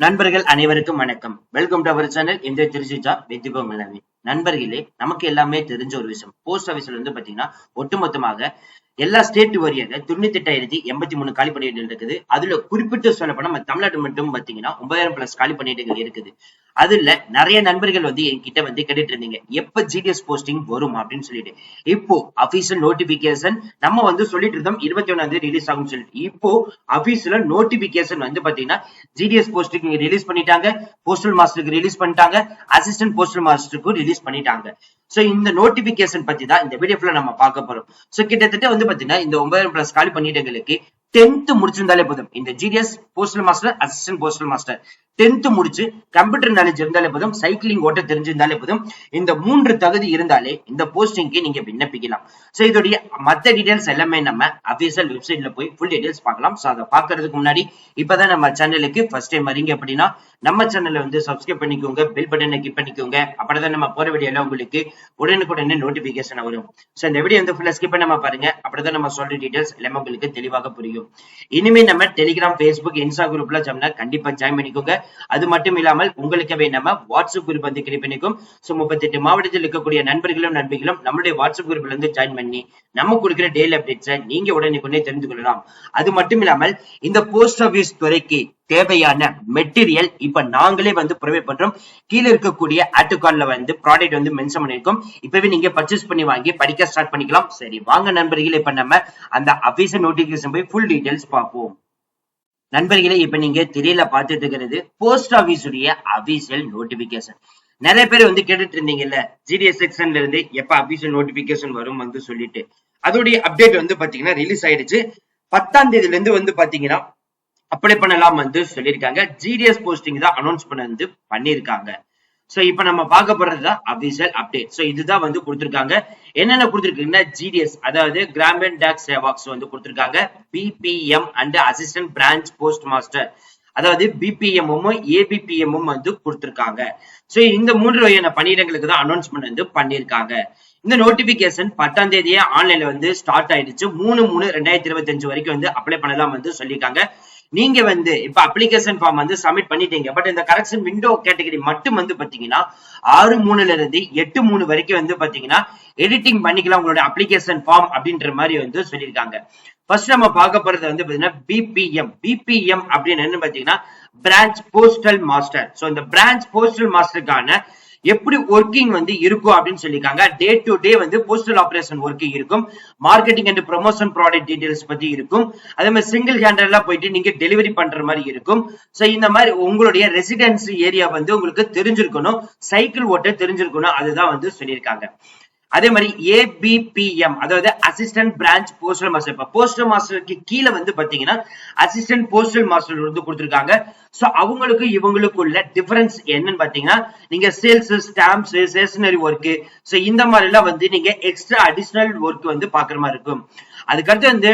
நண்பர்கள் அனைவருக்கும் வணக்கம். வெல்கம் டு அவர் சேனல் இந்த திருச்சி ஜாப் நண்பர்களே நமக்கு எல்லாமே தெரிஞ்ச ஒரு விஷயம். போஸ்ட் ஆபீஸ்ல வந்து பாத்தீங்கன்னா ஒட்டுமொத்தமாக எல்லா ஸ்டேட் வரியாக தொண்ணூத்தி எட்டாயிரத்தி எண்பத்தி மூணு காலி பணியிடங்கள் இருக்குது அதுல குறிப்பிட்டு சொல்லப்போனா நம்ம தமிழ்நாடு மட்டும் பாத்தீங்கன்னா ஒன்பதாயிரம் பிளஸ் காலி பணியிடங்கள் இருக்குது. அதுல நிறைய நண்பர்கள் வந்து என்கிட்ட வந்து கேட்டுட்டு இருந்தீங்க. எப்ப ஜிடிஎஸ் போஸ்டிங் வரும் அப்படின்னு சொல்லிட்டு. இப்போ அபிஷியல் நோட்டிபிகேஷன் நம்ம வந்து சொல்லிட்டு இருந்தோம் இருபத்தி ஒன்னாம் தேதி ரிலீஸ் ஆகும் சொல்லிட்டு. இப்போ அபிஷியல் நோட்டிபிகேஷன் வந்து பாத்தீங்கன்னா ஜிடிஎஸ் போஸ்டிங் ரிலீஸ் பண்ணிட்டாங்க போஸ்டல் மாஸ்டருக்கு ரிலீஸ் பண்ணிட்டாங்க அசிஸ்டன்ட் போஸ்டல் மாஸ்டருக்கும் ரிலீஸ் பண்ணிட்டாங்க. சோ இந்த நோட்டிபிகேஷன் பத்தி தான் இந்த வீடியோ நம்ம பார்க்க போறோம். சோ கிட்டத்தட்ட வந்து பாத்தீங்கன்னா இந்த ஒன்பதாயிரம் பிளஸ் காலி பணியிடங்களுக்கு டென்த் முடிச்சிருந்தாலே போதும். இந்த GDS postal master assistant postal master tenth முடிச்சு கம்ப்யூட்டர் நாலேஜ் இருந்தாலே போதும். சைக்கிளிங் ஓட்ட தெரிஞ்சிருந்தாலே போதும். இந்த மூன்று தகுதி இருந்தாலே இந்த போஸ்டிங்க்கு நீங்க விண்ணப்பிக்கலாம். ஸோ இதோடைய மத்த டீடைல்ஸ் எல்லாமே நம்ம அபிஷியல் வெப்சைட்ல போய் ஃபுல் டீடைல்ஸ் பார்க்கலாம். ஸோ அதை பாக்குறதுக்கு முன்னாடி இப்பதான் நம்ம சேனலுக்கு ஃபர்ஸ்ட் டைம் வரீங்க அப்படின்னா நம்ம சேனலை வந்து சப்ஸ்கிரைப் பண்ணிக்கோங்க பெல் பட்டனை கிளிக் பண்ணிக்கோங்க. அப்பதான் நம்ம போற வீடியோல உங்களுக்கு உடனுக்குடனே நோட்டிபிகேஷன் வரும். சோ இந்த வீடியோ வந்து ஃபுல்லாக ஸ்கிப் பண்ணாம பாருங்க. அப்படிதான் நம்ம சொல்ற டீடைல்ஸ் எல்லாமே உங்களுக்கு தெளிவாக புரியும். இனிமே நம்ம டெலிகிராம் பேஸ்புக் இன்ஸ்டா குரூப்ல சொன்னா கண்டிப்பா ஜாயின் பண்ணிக்கோங்க. அது மட்டும் இல்லாமல் உங்களுக்கவே நம்ம வாட்ஸ்அப் குரூப் வந்து கிரியேட் பண்ணிக்கும். சோ முப்பத்தெட்டு மாவட்டத்தில் இருக்கக்கூடிய நண்பர்களும் நண்பிகளும் நம்மளுடைய வாட்ஸ்அப் குரூப்ல இருந்து ஜாயின் பண்ணி நம்ம கொடுக்குற டெய்லி அப்டேட்ஸை நீங்க உடனே தெரிந்து கொள்ளலாம். அது மட்டும் இல்லாமல் இந்த போஸ்ட் ஆபீஸ் துறைக்கு தேவையான மெட்டீரியல் இப்ப நாங்களே வந்து ப்ரொவைட் பண்றோம். கீழே இருக்கக்கூடிய ஆட்டுக்கால்ல வந்து ப்ராடக்ட் வந்து மென்ஷன் பண்ணிருக்கோம் இப்பவே நீங்க பர்ச்சேஸ் பண்ணி வாங்கி படிக்க ஸ்டார்ட் பண்ணிக்கலாம். சரி வாங்க நண்பர்களே இப்ப நம்ம அந்த அபிஷியல் நோட்டிபிகேஷன் போய் ஃபுல் டீடைல்ஸ் பார்ப்போம். நண்பர்களே இப்ப நீங்க திரையில பார்த்துட்டு இருக்கிறது போஸ்ட் ஆபீஸ் உடைய அபிஷியல் நோட்டிபிகேஷன் நிறைய பேர் வந்து கேட்டுட்டு இருந்தீங்கல்ல ஜிடிஎஸ் செக்ஷன்ல இருந்து எப்ப அபிஷியல் நோட்டிபிகேஷன் வரும் வந்து சொல்லிட்டு. அதோடைய அப்டேட் வந்து பாத்தீங்கன்னா ரிலீஸ் ஆயிடுச்சு. பத்தாம் தேதியில இருந்து வந்து பாத்தீங்கன்னா அப்ளை பண்ணலாம் வந்து சொல்லியிருக்காங்க. ஜிடிஎஸ் போஸ்டிங் தான் அனௌன்ஸ் பண்ண வந்து பண்ணியிருக்காங்க. சோ இப்ப நம்ம பார்க்க போறது அபிஷியல் அப்டேட் சோ இதுதான் வந்து கொடுத்திருக்காங்க. என்னென்ன கொடுத்திருக்கீங்கன்னா ஜிடிஎஸ் அதாவது கிராமின் டாக் சேவாக்ஸ் வந்து கொடுத்திருக்காங்க. BPM and assistant branch post master அதாவது பிபிஎம்மும் ஏபிபிஎம்மும் வந்து கொடுத்திருக்காங்க. சோ இந்த மூன்று வகையான பணியிடங்களுக்கு தான் அனௌன்ஸ்மெண்ட் வந்து பண்ணியிருக்காங்க. இந்த நோட்டிபிகேஷன் பத்தாம் தேதியே ஆன்லைன்ல வந்து ஸ்டார்ட் ஆயிடுச்சு. மூணு மூணு ரெண்டாயிரத்தி இருபத்தி அஞ்சு வரைக்கும் வந்து அப்ளை பண்ணலாம் வந்து சொல்லியிருக்காங்க. நீங்க வந்து இப்ப அப்ளிகேஷன் ஃபார்ம் வந்து சப்மிட் பண்ணிட்டீங்க. பட் இந்த கரெக்ஷன் விண்டோ கேட்டகரி மட்டும் வந்து பாத்தீங்கன்னா ஆறு மூணுல இருந்து எட்டு மூணு வரைக்கும் வந்து பாத்தீங்கன்னா எடிட்டிங் பண்ணிக்கலாம் உங்களோட அப்ளிகேஷன் ஃபார்ம் அப்படின்ற மாதிரி வந்து சொல்லியிருக்காங்க. ஃபர்ஸ்ட் நம்ம பார்க்க போறது வந்து பாத்தீங்கன்னா பிபிஎம் பிபிஎம் அப்படின்னு என்ன பாத்தீங்கன்னா பிரான்ச் போஸ்டல் மாஸ்டர் சோ இந்த பிரான்ச் போஸ்டல் மாஸ்டருக்கான எப்படி ஒர்க்கிங் வந்து இருக்கும் அப்படின்னு சொல்லியிருக்காங்க. டே டு டே வந்து போஸ்டல் ஆபரேஷன் ஒர்க்கிங் இருக்கும். Marketing and promotion product details பத்தி இருக்கும். அதே மாதிரி சிங்கிள் ஹேண்டர்ல போயிட்டு நீங்க டெலிவரி பண்ற மாதிரி இருக்கும். சோ இந்த மாதிரி உங்களுடைய ரெசிடென்சி ஏரியா வந்து உங்களுக்கு தெரிஞ்சிருக்கணும். சைக்கிள் ஓட்ட தெரிஞ்சிருக்கணும். அதுதான் வந்து சொல்லியிருக்காங்க. அதே மாதிரி ஏபிபிஎம் அதாவது அசிஸ்டன்ட் பிரான்ச் போஸ்டல் மாஸ்டர் இப்ப போஸ்டல் மாஸ்டருக்கு கீழே வந்து பாத்தீங்கன்னா அசிஸ்டன்ட் போஸ்டல் மாஸ்டர் வந்து கொடுத்துருக்காங்க. சோ அவங்களுக்கு இவங்களுக்குள்ள டிஃபரன்ஸ் என்னன்னு பாத்தீங்கன்னா நீங்க sales stamps stationery work so இந்த மாதிரி எல்லாம் வந்து நீங்க எக்ஸ்ட்ரா அடிஷனல் ஒர்க் வந்து பாக்குற மாதிரி இருக்கும். அதுக்கடுத்து வந்து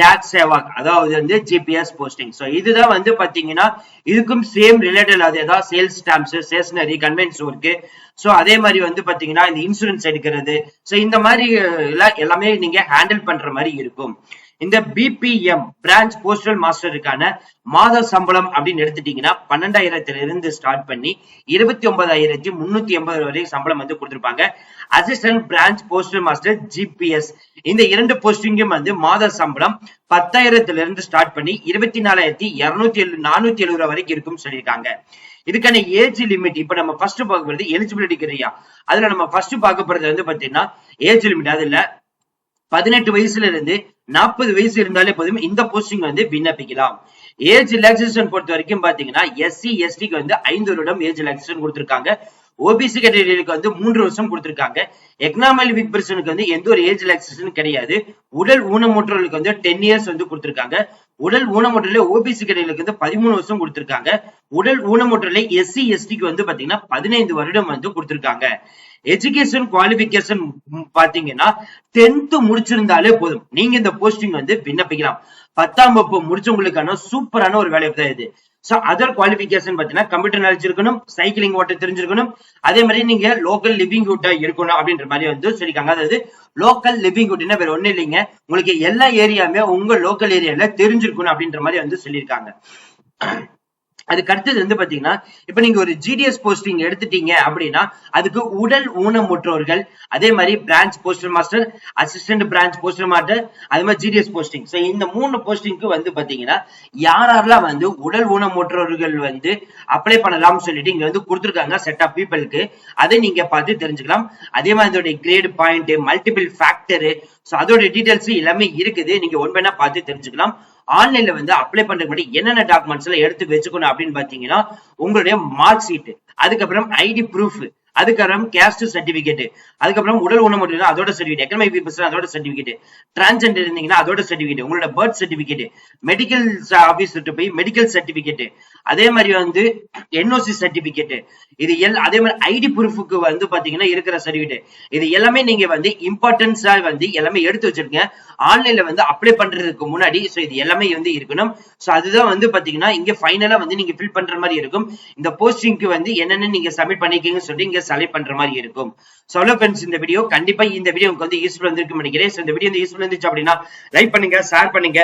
டாக் சேவாக் அதாவது வந்து ஜிபிஎஸ் போஸ்டிங் சோ இதுதான் வந்து பாத்தீங்கன்னா இதுக்கும் சேம் ரிலேட்டட் அதே தான் sales stamps stationery conveyance work so அதே மாதிரி வந்து பாத்தீங்கன்னா இந்த இன்சூரன்ஸ் எடுக்கிறது. சோ இந்த மாதிரி எல்லாம் எல்லாமே நீங்க ஹேண்டில் பண்ற மாதிரி இருக்கும். இந்த பிபிஎம் பிரான்ச் போஸ்டல் மாஸ்டருக்கான மாத சம்பளம் அப்படின்னு எடுத்துட்டீங்கன்னா பன்னெண்டாயிரத்துல இருந்து ஸ்டார்ட் பண்ணி இருபத்தி ஒன்பதாயிரத்தி முன்னூத்தி எண்பது வரை சம்பளம் வந்து கொடுத்திருப்பாங்க. Assistant branch postal master GPS இந்த இரண்டு போஸ்டிங்கும் வந்து மாத சம்பளம் பத்தாயிரத்துல இருந்து ஸ்டார்ட் பண்ணி இருபத்தி நாலாயிரத்தி இருநூத்தி எழு நானூத்தி எழுபது ரூபா வரைக்கும் இருக்கும் சொல்லியிருக்காங்க. இதுக்கான ஏஜ் லிமிட் இப்ப நம்ம ஃபர்ஸ்ட் பார்க்க போறது எலிஜிபிலிட்டி கிரியா அதுல நம்ம ஃபர்ஸ்ட் பார்க்க போறது வந்து பாத்தீங்கன்னா ஏஜ் லிமிட் அதுல பதினெட்டு வயசுல இருந்து நாற்பது வயசு இருந்தாலே போதும் இந்த போஸ்டிங் வந்து விண்ணப்பிக்கலாம். ஏஜ் ரிலாக்ஸேஷன் பொறுத்த வரைக்கும் பாத்தீங்கன்னா எஸ்சி எஸ்டிக்கு வந்து ஐந்து வருடம் ஏஜ் ரிலாக்ஸேஷன் கொடுத்திருக்காங்க. ஓபிசி கேட்டகரிக்கு வந்து மூன்று வருஷம் கொடுத்திருக்காங்க. எக்கனாமிக் வீக் பர்சனுக்கு வந்து எந்த ஒரு ஏஜ் ரிலாக்ஸேஷன் கிடையாது. உடல் ஊனமுற்றவர்களுக்கு வந்து டென் இயர்ஸ் வந்து கொடுத்திருக்காங்க. உடல் ஊனமுற்றல ஓபிசி கேட்டகரிக்கு வந்து பதிமூணு வருஷம் கொடுத்திருக்காங்க. உடல் ஊனமுற்றலை எஸ்சி எஸ்டிக்கு வந்து பாத்தீங்கன்னா பதினைந்து வருடம் வந்து கொடுத்திருக்காங்க. எஜுகேஷன் குவாலிபிகேஷன் பாத்தீங்கன்னா டென்த் முடிச்சிருந்தாலே போதும். நீங்க இந்த போஸ்டிங் வந்து விண்ணப்பிக்கலாம். பத்தாம் வகுப்பு முடிச்சவங்களுக்கான சூப்பரான ஒரு வேலை தான் இது. சோ அதர் குவாலிபிகேஷன் பாத்தீங்கன்னா கம்ப்யூட்டர் நாலேஜ் இருக்கணும் சைக்கிளிங் ஓட்ட தெரிஞ்சிருக்கணும். அதே மாதிரி நீங்க லோக்கல் லிவிங் ஹுட்டா இருக்கணும் அப்படின்ற மாதிரி வந்து சொல்லிருக்காங்க அதாவது லோக்கல் லிவிங் ஹுட்னா வேற ஒண்ணு இல்லைங்க. உங்களுக்கு எல்லா ஏரியாவுமே உங்க லோக்கல் ஏரியால தெரிஞ்சிருக்கணும் அப்படின்ற மாதிரி வந்து சொல்லியிருக்காங்க. அதுக்கு அடுத்தது வந்து பாத்தீங்கன்னா இப்ப நீங்க ஒரு ஜிடிஎஸ் போஸ்டிங் எடுத்துட்டீங்க அப்படின்னா அதுக்கு உடல் ஊனமுற்றோர்கள் அதே மாதிரி branch postal master assistant branch postal master அது மாதிரி ஜிடிஎஸ் போஸ்டிங் ஸோ இந்த மூணு போஸ்டிங்க்கு வந்து பாத்தீங்கன்னா யார் யாரெல்லாம் வந்து உடல் ஊனமுற்றோர்கள் வந்து அப்ளை பண்ணலாம்னு சொல்லிட்டு இங்க வந்து கொடுத்துருக்காங்க செட் ஆஃப் பீப்புளுக்கு அதை நீங்க பார்த்து தெரிஞ்சுக்கலாம். அதே மாதிரி அதோட great point multiple factor so அதோட டீடைல்ஸ் எல்லாமே இருக்குது. நீங்க ஒன் பை பார்த்து தெரிஞ்சுக்கலாம். ஆன்லைன்ல வந்து அப்ளை பண்றதுக்கு முன்னாடி என்னென்ன டாக்குமெண்ட்ஸ் எல்லாம் எடுத்து வச்சுக்கணும் அப்படின்னு பாத்தீங்கன்னா உங்களுடைய மார்க் ஷீட் அதுக்கப்புறம் ஐடி ப்ரூஃப் அதுக்கப்புறம் கேஸ்ட் சர்டிபிகேட் அதுக்கப்புறம் உடல் ஊனமுற்ற அதோட சர்டிபிகேட் எக்கனாமிக் பீப்பிள்ஸ் அதோட சர்டிபிகேட் டிரான்ஸ்ஜெண்டர் இருந்தீங்கன்னா அதோட சர்டிபிகேட் உங்களோட பர்த் சர்டிபிகேட் மெடிக்கல் ஆபீஸ் போய் மெடிக்கல் சர்டிபிகேட் அதே மாதிரி வந்து என்ஓசி சர்டிபிகேட் இது எல் அதே மாதிரி ஐடி ப்ரூஃபுக்கு வந்து பாத்தீங்கன்னா இருக்கிற சர்டிபிகேட் இது எல்லாமே நீங்க வந்து இம்பார்ட்டன்ஸா வந்து எல்லாமே எடுத்து வச்சிருக்கீங்க ஆன்லைன்ல வந்து அப்ளை பண்றதுக்கு முன்னாடி ஸோ இது எல்லாமே வந்து இருக்கணும். ஸோ அதுதான் வந்து பாத்தீங்கன்னா இங்க ஃபைனலா வந்து நீங்க ஃபில் பண்ற மாதிரி இருக்கும். இந்த போஸ்டிங்க்கு வந்து என்னென்ன நீங்க சப்மிட் பண்ணிக்கீங்கன்னு சொல்லி இங்க சலை பண்ற மாதிரி இருக்கும். சோ ஃப்ரெண்ட்ஸ் இந்த வீடியோ கண்டிப்பா இந்த வீடியோ உங்களுக்கு வந்து யூஸ்ஃபுல் வந்திருக்கும் நினைக்கிறேன். இந்த வீடியோ வந்து யூஸ்ஃபுல் இருந்துச்சு அப்படின்னா லைக் பண்ணுங்க ஷேர் பண்ணுங்க.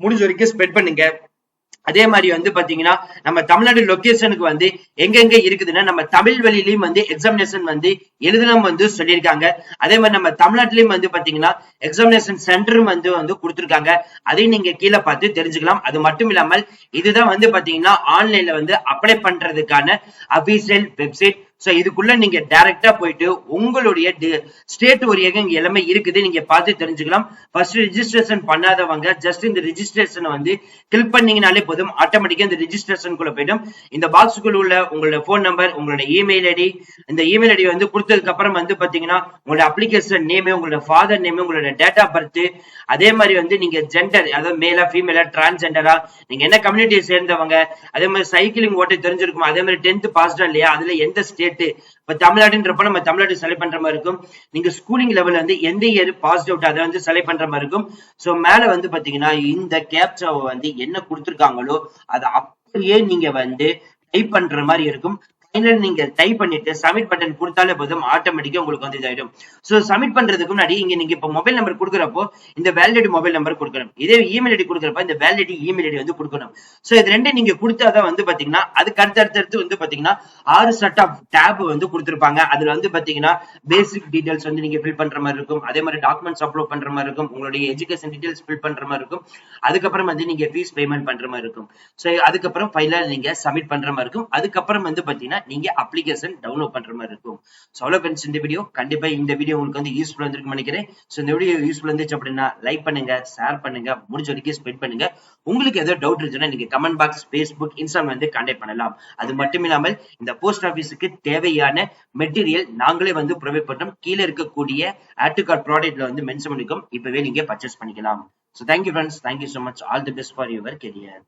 முடிஞ்ச வரைக்கும் ஸ்ப்ரெட் பண்ணுங்க. அதே மாதிரி வந்து பாத்தீங்கன்னா நம்ம தமிழ்நாடு லொக்கேஷனுக்கு வந்து எங்கெங்க இருக்குதுன்னா நம்ம தமிழ் வழியிலயும் வந்து எக்ஸாமினேஷன் வந்து எழுதணும் வந்து சொல்லியிருக்காங்க. அதே மாதிரி நம்ம தமிழ்நாட்டிலயும் வந்து பாத்தீங்கன்னா எக்ஸாமினேஷன் சென்டரும் வந்து வந்து கொடுத்துருக்காங்க. அதையும் நீங்க கீழே பார்த்து தெரிஞ்சுக்கலாம். அது மட்டும் இல்லாமல் இதுதான் வந்து பாத்தீங்கன்னா ஆன்லைன்ல வந்து அப்ளை பண்றதுக்கான அபிஷியல் வெப்சைட் ஸோ இதுக்குள்ள நீங்க டைரக்டா போயிட்டு உங்களுடைய ஸ்டேட் ஒரு இங்க எல்லாமே இருக்குது. நீங்க பார்த்து தெரிஞ்சுக்கலாம். ஃபர்ஸ்ட் ரிஜிஸ்ட்ரேஷன் பண்ணாதவங்க ஜஸ்ட் இந்த ரிஜிஸ்ட்ரேஷனை வந்து கிளிக் பண்ணீங்கனாலே போதும். ஆட்டோமேட்டிக்கா இந்த ரிஜிஸ்ட்ரேஷன் குள்ள போயிடும். இந்த பாக்ஸுக்குள்ள உள்ள உங்களோட ஃபோன் நம்பர் உங்களோட இமெயில் ஐடி இந்த இமெயில் ஐடி வந்து கொடுத்ததுக்கு அப்புறம் வந்து பாத்தீங்கன்னா உங்களோட அப்ளிகேஷன் நேமு உங்களோட ஃபாதர் நேமு உங்களோட டேட் ஆஃப் பர்த் அதே மாதிரி வந்து நீங்க ஜெண்டர் அதாவது மேலா ஃபீமேலா டிரான்ஸ்ஜெண்டரா நீங்க என்ன கம்யூனிட்டியை சேர்ந்தவங்க அதே மாதிரி சைக்கிளிங் ஓட்ட தெரிஞ்சிருக்குமா? அதே மாதிரி டென்த் பாஸ்டா இல்லையா? அதுல எந்த ஸ்டேட் இப்ப தமிழ்நாடுன்றப்ப நம்ம தமிழ்நாடு செலக்ட் பண்ற மாதிரி இருக்கும். நீங்க ஸ்கூலிங் லெவல்ல வந்து எந்த இயர் பாஸ் அவுட் அதை வந்து செலக்ட் பண்ற மாதிரி இருக்கும். சோ மேல வந்து பாத்தீங்கன்னா இந்த கேப்சாவை வந்து என்ன கொடுத்துருக்காங்களோ அதை அப்படியே நீங்க வந்து டைப் பண்ற மாதிரி இருக்கும். ஃபைனல் நீங்க டைப் பண்ணிட்டு சப்மிட் பட்டன் கொடுத்தாலே போதும் ஆட்டோமேட்டிக்கா உங்களுக்கு வந்து இதாயிடும். ஸோ சப்மிட் பண்றதுக்கு முன்னாடி இங்க நீங்க இப்போ மொபைல் நம்பர் கொடுக்குறப்போ இந்த வேலிடிட்டி மொபைல் நம்பர் கொடுக்கணும். இதே இமெயில் ஐடி கொடுக்குறப்ப இந்த வேலிடிட்டி இமெயில் ஐடி வந்து கொடுக்கணும். ஸோ இது ரெண்டு நீங்க கொடுத்தாதான் வந்து பாத்தீங்கன்னா அதுக்கு அடுத்தடுத்து வந்து பாத்தீங்கன்னா ஆறு செட் ஆஃப் டேப் வந்து கொடுத்துருப்பாங்க. அதுல வந்து பாத்தீங்கன்னா பேசிக் டீடைல்ஸ் வந்து நீங்க ஃபில் பண்ற மாதிரி இருக்கும். அதே மாதிரி டாக்குமெண்ட்ஸ் அப்லோட் பண்ற மாதிரி இருக்கும். உங்களுடைய எஜுகேஷன் டீடைல்ஸ் ஃபில் பண்ற மாதிரி இருக்கும். அதுக்கப்புறம் வந்து நீங்க ஃபீஸ் பேமெண்ட் பண்ற மாதிரி இருக்கும். ஸோ அதுக்கப்புறம் ஃபைனல் நீங்க சப்மிட் பண்ற மாதிரி இருக்கும். அதுக்கப்புறம் வந்து பாத்தீங்கன்னா நீங்க அப்ளிகேஷன் டவுன்லோட் பண்ற மாதிரி இருக்கும். ஸோ அவ்வளோ ஃப்ரெண்ட்ஸ் இந்த வீடியோ கண்டிப்பா இந்த வீடியோ உங்களுக்கு வந்து யூஸ்ஃபுல்லாக வந்திருக்கும் நினைக்கிறேன். ஸோ இந்த வீடியோ யூஸ்ஃபுல்லாக இருந்துச்சு அப்படின்னா லைக் பண்ணுங்க ஷேர் பண்ணுங்க முடிஞ்ச வரைக்கும் ஸ்பெண்ட் பண்ணுங்க. உங்களுக்கு ஏதோ டவுட் இருந்துச்சுன்னா நீங்க கமெண்ட் பாக்ஸ் ஃபேஸ்புக் இன்ஸ்டாகிராம் வந்து கான்டாக்ட் பண்ணலாம். அது மட்டும் இல்லாமல் இந்த போஸ்ட் ஆஃபீஸுக்கு தேவையான மெட்டீரியல் நாங்களே வந்து ப்ரொவைட் பண்றோம். கீழே இருக்கக்கூடிய ஆட்டு கார்ட் ப்ராடக்ட்ல வந்து மென்ஷன் பண்ணிக்கும் இப்பவே நீங்க பர்ச்சேஸ் பண்ணிக்கலாம். So thank you friends thank you so much all the best for your career